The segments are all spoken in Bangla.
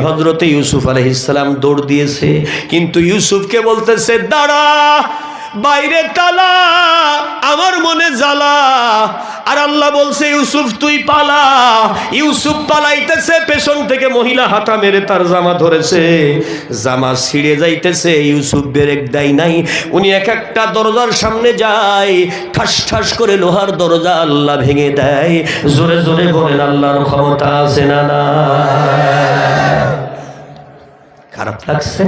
হজরতে ইউসুফ আলহিসাম দৌড় দিয়েছে। কিন্তু ইউসুফকে বলতেছে, দাঁড়া, বাইরে তালা, আমার মনে জ্বালা। আর আল্লাহ বলছে, ইউসুফ, তুই পালা। ইউসুফ পালাইতেছে, পেছন থেকে মহিলা হাতা মেরে তার জামা ধরেছে। জামা ছিঁড়ে যাইতেছে, ইউসুফ বেরেক দেয় নাই। উনি এক একটা দরজার সামনে যায়, ঠাস ঠাস করে লোহার দরজা আল্লাহ ভেঙে দেয়। জোরে জোরে বলেন, আল্লাহর ক্ষমতা আছে না না খারাপ লাগছে।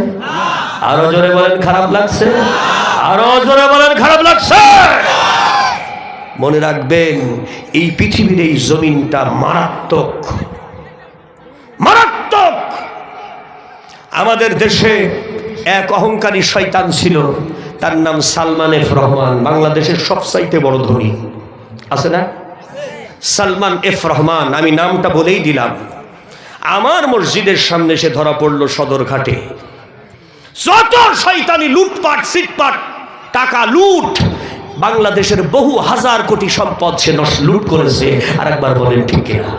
আরও জোরে বলেন খারাপ লাগছে? আরও জোরে বলেন খারাপ লাগছে। মনে রাখবেন এই পৃথিবীর এই জমিনটা মারাত্মক। মারাত্মক! আমাদের দেশে এক অহংকারী শয়তান ছিল তার নাম সালমান এফ রহমান বাংলাদেশের সবচাইতে বড় ধনী। আছে না? সালমান এফ রহমান আমি নামটা বলেই দিলাম। আমার মসজিদের সামনে সে ধরা পড়ল সদরঘাটে যত শয়তানি লুটপাট সিটপাট টাকা লুট, বাংলাদেশের বহু হাজার কোটি সম্পদ সে লুট করেছে আর একবার বলেন ঠিক কিনা?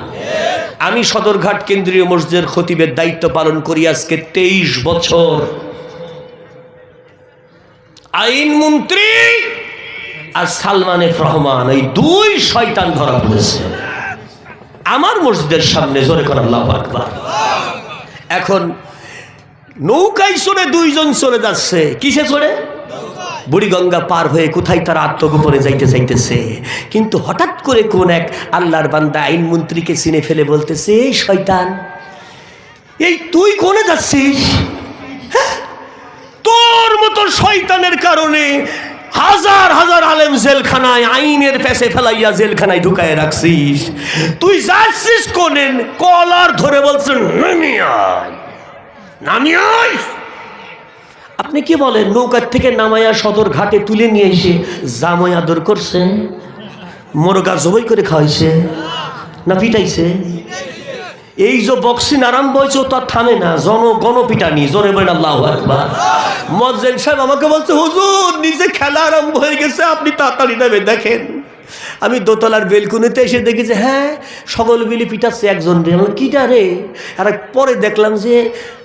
আমি সদরঘাট কেন্দ্রীয় মসজিদের খতিবের দায়িত্ব পালন করি আজকে তেইশ বছর। আইনমন্ত্রী আর সালমান এফ রহমান, এই দুই শয়তান ধরা পড়েছে। আমার মসজিদের সামনে, জোরে করার লাভ আকবার। এখন নৌকায় চড়ে দুইজন চলে যাচ্ছে। কিসে চড়ে? বুড়িগঙ্গা পার হয়ে কোথায় তারা আত্মগোপনে যাইতে চাইতেছে কিন্তু হঠাৎ করে কোন এক আল্লাহর বান্দা আইনমন্ত্রীকে চিনে ফেলে বলতেছে, এই শয়তান, এই তুই কোনে যাচ্ছিস? হ্যাঁ? তোর মতো শয়তানের কারণে হাজার হাজার আলেম জেলখানায়, আইনের পেছে ফেলাইয়া জেলখানায় ঢুকায় রাখছিস। তুই যাচ্ছিস কোনেন? কলার ধরে বলছেন, নামিয়ে আয়। নামিয়ে আপনি কি বলেন, নৌকার থেকে নামাইয়া সদর ঘাটে তুলে নিয়ে এসে জামাই আদর করছেন মোরগা জবই করে খাওয়াইছে? না পিটাইছে? এই যে বক্সিং আরম্ভ হয়েছে ও তো আর থামে না। জন গণপিটানি, জোরে বলেন আল্লাহ মজ্জেন সাহেব আমাকে বলছে, হুজুর, নিজে খেলা আরম্ভ হয়ে গেছে, আপনি তাড়াতাড়ি নেবে দেখেন। আমি দোতলার বেলকুনিতে এসে দেখি যে হ্যাঁ সকল মিলে পিটাচ্ছে একজন রে। আমার রে? আর পরে দেখলাম যে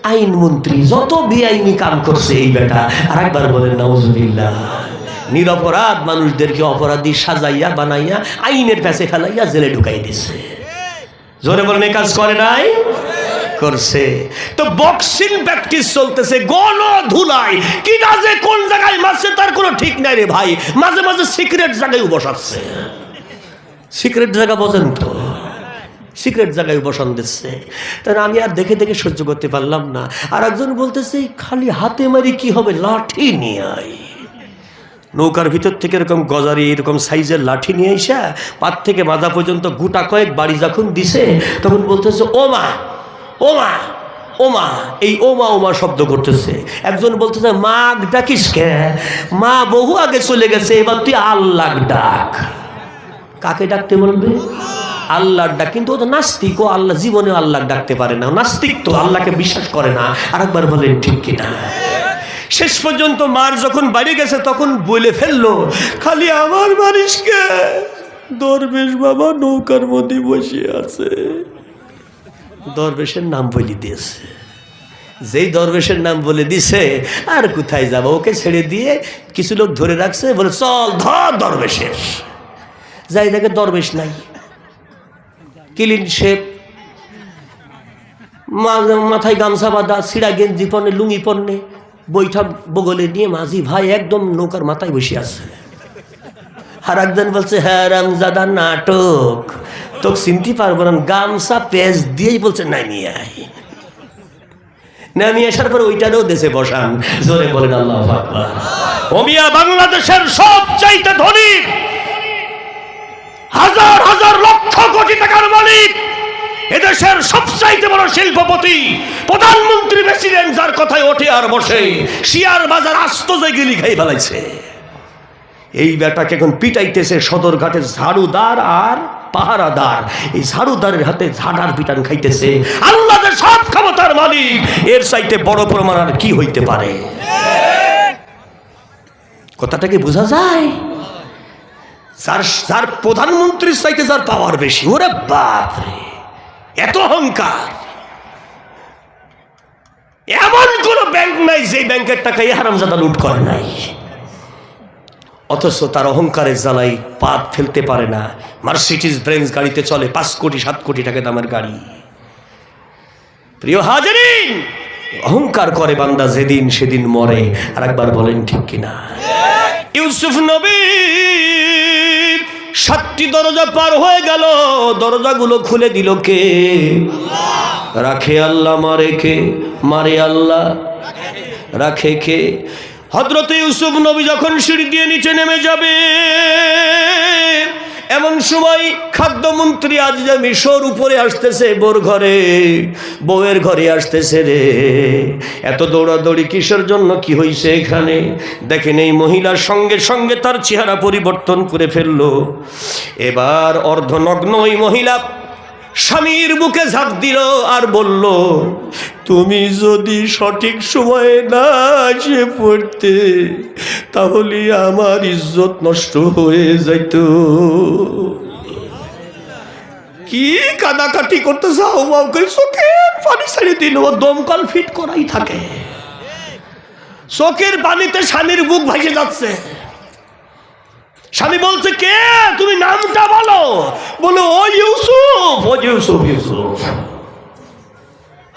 আইনমন্ত্রী যত বেআইনি কাম করছে এই বেটা। আর একবার বলেন নজরুল্লাহ নিরপরাধ মানুষদেরকে অপরাধী সাজাইয়া, বানাইয়া, আইনের প্যাসে ফেলাইয়া জেলে ঢুকাই দিছে। জোরে বলেন, এ কাজ করে নাই? করছে। তো বক্সিং প্র্যাকটিস চলতেছে গণ ধুলাই কি যে কোন জায়গায় মারছে, তার কোনো ঠিক নাই রে ভাই। মাঝে মাঝে সিক্রেট জায়গায় বসাচ্ছে। সিক্রেট জায়গা বোঝেন তো। সিক্রেট জায়গায় বসান দিচ্ছে। তাই আমি আর দেখে দেখে সহ্য করতে পারলাম না। আর একজন বলতেছে, খালি হাতে মারি কি হবে? লাঠি নিয়ে আয়। নৌকার ভিতর থেকে এরকম গজারি, এরকম সাইজের লাঠি নিয়ে এসে পাত থেকে মাথা পর্যন্ত গোটা কয়েক বাড়ি যখন দিছে, তখন বলতেছে, ও মা ও মা ও মা। এই ওমা ওমা শব্দ করতেছে। একজন বলতেছে মা ডাকিস কে? মা বহু আগে চলে গেছে, এবার তুই আল্লাহ ডাক। কাকে ডাকতে বলবে? আল্লাহর ডাক। কিন্তু ও তো নাস্তিক, ও আল্লাহ জীবনে আল্লাহ ডাকতে পারে না। নাস্তিক তো, আল্লাহকে বিশ্বাস করে না। আরেকবার বলেন, ঠিক কিনা? শেষ পর্যন্ত মার যখন বাড়ি গেছে, তখন বলে ফেলল, খালি আমার বারিশকে দরবেশ বাবা নৌকার মধ্যে বসে আছে। দরবেশের নাম বলে দিয়েছে। যেই দরবেশের নাম বলে দিছে, আর কোথায় যাব? ওকে ছেড়ে দিয়ে কিছু লোক ধরে রাখছে, বলে, চল, ধর দরবেশের। যাই দেখে দরবেশ নাই। ক্লিন শেপ মাথায় গামছা বাঁধা সিরা গেঞ্জি পণ্যে লুঙ্গি পণ্যে বৈঠা বগলে নিয়ে মাঝি ভাই একদম নৌকার মাথায় বসে আছে। আর একজন বলছে হ্যাঁ রামজাদা নাটক। তোকে চিনতে পারব না, গামছা পেঁচ দিয়েই বলছে, নামিয়ে আয়। নামিয়ে আসার পর ওইটারও দেশে বসান। জোরে বলেন, আল্লাহ ওমিয়া বাংলাদেশের সব ধনী, হাজার হাজার লক্ষ কোটি টাকার মালিক। এদেশের সবচাইতে বড় শিল্পপতি, প্রধানমন্ত্রী প্রেসিডেন্ট যার কথায় ওঠে আর বসে শিয়ার বাজার আস্ত যে গিলি খাই ফেলাইছে। এই বেটাকে এখন পিটাইতেছে সদরঘাটের ঝাড়ুদার আর পাহারাদার। এই ঝাড়ুদারের হাতে ঝাড়ার পিটান খাইতেছে। আল্লাহ সব ক্ষমতার মালিক। এর চাইতে বড় প্রমাণ আর কি হইতে পারে? কথাটাকে বোঝা যায়? যার যার প্রধানমন্ত্রীর চাইতে যার পাওয়ার বেশি। ওরে বাপ রে এত অহংকার। এমন কোন ব্যাংক নাই যে ব্যাংকের টাকা হারামজাদা লুট করে নাই। অথচ তার অহংকারের জ্বালাই পাত ফেলতে পারে না। মার্সিডিজ ব্রেঞ্জ গাড়িতে চলে পাঁচ কোটি, সাত কোটি টাকা দামের গাড়ি। প্রিয় হাজারিন, অহংকার করে বান্দা যেদিন সেদিন মরে। আর একবার বলেন ঠিক কিনা? ইউসুফ নবী সাতটি দরজা পার হয়ে গেল। দরজাগুলো খুলে দিল কে? রাখে আল্লাহ, মারে কে? মারে আল্লাহ। রাখে কে? হজরত ইউসুফ নবী যখন সিঁড়ি দিয়ে নিচে নেমে যাবে এমন সময় খাদ্যমন্ত্রী আজ যে মিশর উপরে আসতেছে, বোর ঘরে, বউয়ের ঘরে আসতেছে রে। এত দৌড়াদৌড়ি কিসের জন্য, কি হয়েছে এখানে? দেখেন এই মহিলার সঙ্গে সঙ্গে তার চেহারা পরিবর্তন করে ফেলল। এবার অর্ধনগ্ন ওই মহিলা স্বামীর বুকে ঝাঁপ দিল আর বলল, তুমি যদি সঠিক সময়ে না এসে পড়তে, তাহলে আমার ইজ্জত নষ্ট হয়ে যাইত। কি কাদাকাটি করতে যাও বাবুকে চোখে পানি ছেড়ে দিল দমকল ফিট করাই থাকে। চোখের পানিতে স্বামীর বুক ভাসে যাচ্ছে। স্বামী বলছে, কে? তুমি নামটা বলো। বলো, ও ইউসুফ ও ইউসুফ ইউসুফ।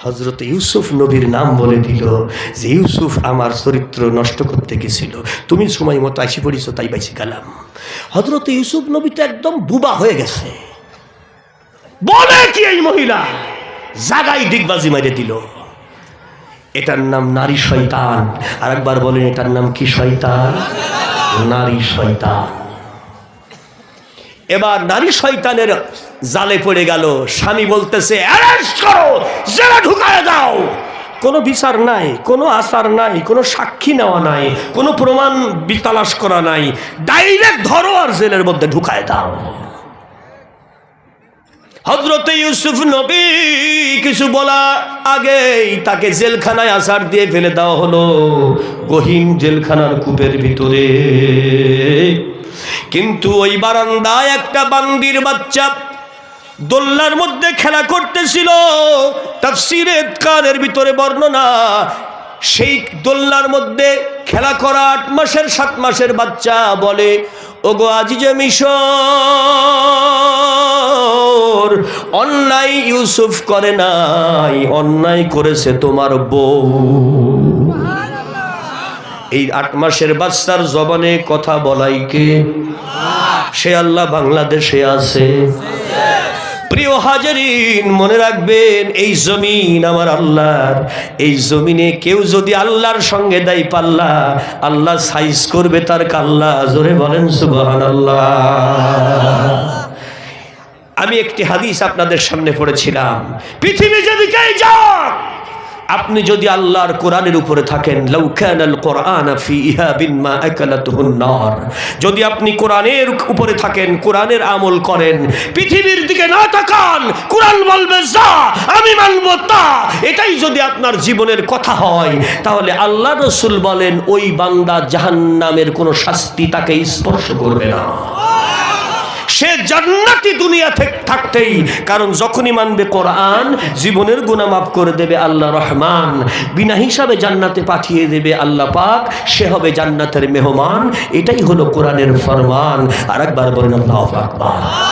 হজরত ইউসুফ নবীর নাম বলে দিল যে, ইউসুফ আমার চরিত্র নষ্ট করতে গেছিল। তুমি সময় মতো আসি পড়িস তাই বাইসি গেলাম। হজরত ইউসুফ নবী তো একদম বুবা হয়ে গেছে। বলে কি এই মহিলা? জাগাই ডিগবাজি মেরে দিল। এটার নাম নারী শয়তান। আর একবার বলেন, এটার নাম কি শয়তান? নারী শয়তান। এবার নারী শয়তানের জালে পড়ে গেল। স্বামী বলতেছে, অ্যারেস্ট করো ঢুকায় দাও। কোনো বিচার নাই, কোনো আচার নাই, কোনো সাক্ষী নেওয়া নাই, কোনো প্রমাণ বিতালাশ করা নাই। ডাইরেক্ট ধরো আর জেলের মধ্যে ঢুকায় দাও। হজরতে ইউসুফ নবী কিছু বলা আগেই তাকে জেলখানায় আসার দিয়ে ফেলে দেওয়া হলো। গহীন জেলখানার কূপের ভিতরে। কিন্তু ওই বারান্দায় একটা বান্দির বাচ্চা দোল্লার মধ্যে খেলা করতেছিল। তাফসিরে কানের ভিতরে বর্ণনা? সেই দোল্লার মধ্যে খেলা করা আট মাসের, সাত মাসের বাচ্চা বলে, ওগো আজি যে মিশর, অন্যায় ইউসুফ করে নাই, অন্যায় করেছে তোমার বউ। এই আট মাসের বাচ্চার জবানে কথা বলাই কে? সে আল্লাহ বাংলাদেশে আছে। প্রিয় হাজারিন, মনে রাখবেন, এই জমিন আমার আল্লাহর। এই জমিনে কেউ যদি আল্লাহর সঙ্গে দেয় পাল্লা, আল্লাহ সাইজ করবে তার কাল্লা। জোরে বলেন সুবহান আল্লাহ আমি একটি হাদিস আপনাদের সামনে পড়েছিলাম। পৃথিবী যেদিকেই যাক আপনি যদি আল্লাহর কোরআনের উপরে থাকেন লাউকানাল কোরআন ফি ইহাবিন মা আকালাতুহুন নার। যদি আপনি কোরআনের উপরে থাকেন, কোরআনের আমল করেন, পৃথিবীর দিকে না তাকান, কোরআন বলবে, যা, আমি মানব তা। এটাই যদি আপনার জীবনের কথা হয়, তাহলে আল্লাহ রসুল বলেন, ওই বান্দা জাহান্নামের কোনো শাস্তি তাকে স্পর্শ করবে না। সে জান্নাতি দুনিয়া থেকে থাকতেই। কারণ যখনই মানবে কোরআন, জীবনের গুণা মাফ করে দেবে আল্লাহ রহমান। বিনা হিসাবে জান্নাতে পাঠিয়ে দেবে আল্লাহ পাক, সে হবে জান্নাতের মেহমান। এটাই হলো কোরআনের ফরমান। আর একবার বলেন আল্লাহ আকবার।